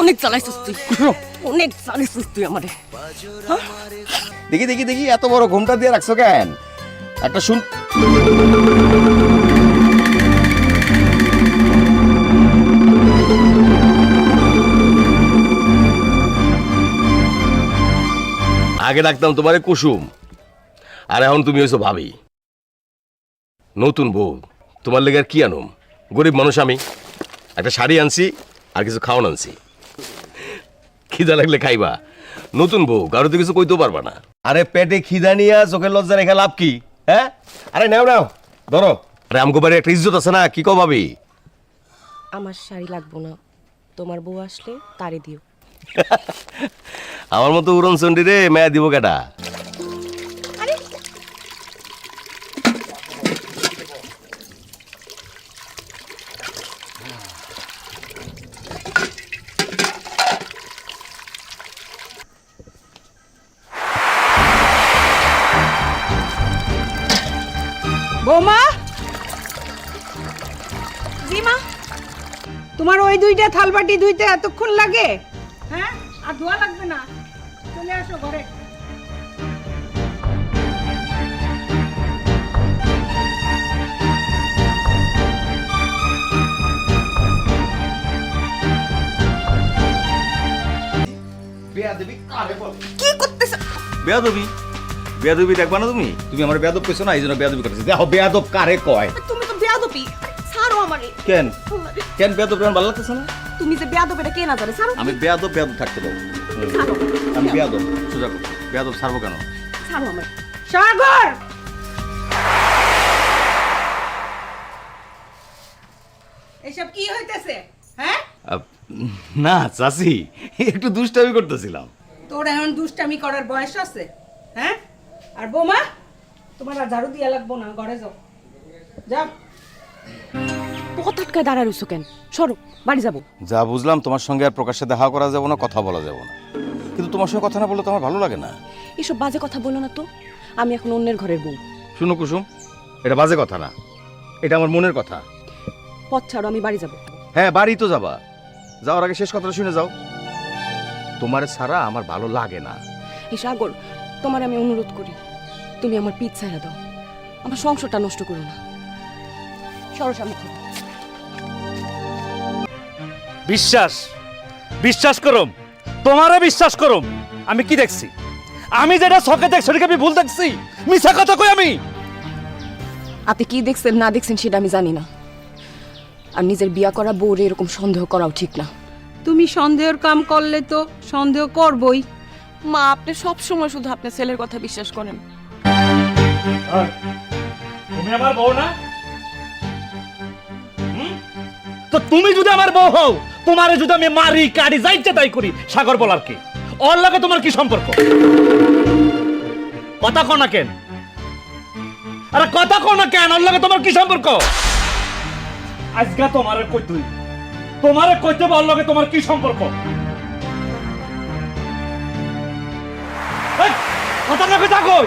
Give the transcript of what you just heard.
অনেক চালাইছিস তুই অনেক চালাইছিস তুই আমারে দেখি দেখি দেখি, এত বড় ঘুমটা দিয়ে রাখছো কেন? একটা শুন আগে ডাকতাম তোমারে কুসুম, আর এখন তুমি হয়েছো ভাবি। নতুন বউ, তোমার লেগে আর কি আনুম? গরিব মানুষ আমি। একটা শাড়ি আনছি আর কিছু খাওয়ান আনছি। খিদা লাগলে খাইবা। নতুন বউ কারও তো কিছু কইতেও পারবা না। আরে পেটে খিদা নিয়ে চোখের লজ্জা রেখে লাভ কি হ্যাঁ? আরে নাও নাও ধরো। আরে আমগো বাড়ি একটা ইজ্জত আছে না কি কো ভাবি? আমার শাড়ি লাগবো না। তোমার বউ আসলে তারে দিও। আমার মতো উড়ন চন্ডি রে মেয়া দিব কেটা জি মা তোমার ওই দুইটা থালবাটি ধুইতে এতক্ষণ লাগে? হ্যাঁ আর ধোয়া লাগবে না। চলে আসো ঘরে। কি করতেছ? বেয়াদবি? বেয়াদবি দেখবা না তুমি? তুমি আমার বেয়াদব কইছো না এই জন্য বেয়াদবি করতেছি। দেখো বেয়াদব কারে কয়? তুমি তো বেয়াদবি। ছাড়ো আমারে। কেন? কেন বেয়াদব তোমার ভালো লাগতেছে না? তুমি যে বেয়াদব এটা কে না জানে? ছাড়ো। আমি বেয়াদব বেয়াদব থাকতে পারব আমি বেয়াদব। সোজা বেয়াদব ছাড়বো কেন? ছাড়ো আমারে। সাগর! এসব কি হইতেছে? হ্যাঁ? না চাচি একটু দুষ্টামি করতেছিলাম। তোর এখন দুষ্টামি করার বয়স আছে হ্যাঁ? আর বৌমা তোমার আর ঝাড়ু দিয়া লাগবো না ঘরে যাও। যাও। পথ দাঁড়া রইছো কেন? সরো বাড়ি যাব। যা বুঝলাম তোমার সঙ্গে আর প্রকাশ্যে দেখা করা যাবে না কথা বলা যাবে না। কিন্তু তোমার সঙ্গে কথা না বললে তো আমার ভালো লাগে না। এসব বাজে কথা বলো না তো। আমি এখন অন্যের ঘরের বউ। শুনো কুসুম এটা বাজে কথা না। এটা আমার মনের কথা। পথ ছাড়ো আমি বাড়ি যাব। হ্যাঁ বাড়ি তো যাবা। যাওয়ার আগে শেষ কথাটা শুনে যাও। তোমার ছাড়া আমার ভালো লাগে না। এই সাগর তোমার আমি অনুরোধ করি তুমি আমার পিঠ ছাড়া দাও। আমার সংসারটা নষ্ট করো না। সরো সামনে বিশ্বাস বিশ্বাস করুম। তোমারে বিশ্বাস করুম। আমি কি দেখছি? আমি যেটা চোখে দেখছি সেটাকে আমি ভুল দেখছি। মিছা কথা কই আমি? আপনি কি দেখছেন না দেখছেন সেটা আমি জানি না। আর নিজের বিয়া করা বউরে এরকম সন্দেহ করাও ঠিক না। তুমি সন্দেহের কাম করলে তো সন্দেহ করবই। মা, আপনি সব সময় শুধু আপনার ছেলের কথা বিশ্বাস করেন। তুমি আমার বউ না? তো তুমি যদি আমার বউ হও, তোমারে যদি আমি মারি কাটি যাইতে তাই করি, সাগর বলার কি? ওর লাগে তোমার কি সম্পর্ক? কথা কো না কেন? আরে কথা কো না কেন? ওর লাগে তোমার কি সম্পর্ক? আজকে তোমারে কই তুই তোমারে কইতে বল লাগে তোমার কি সম্পর্ক? এই, কথা কই?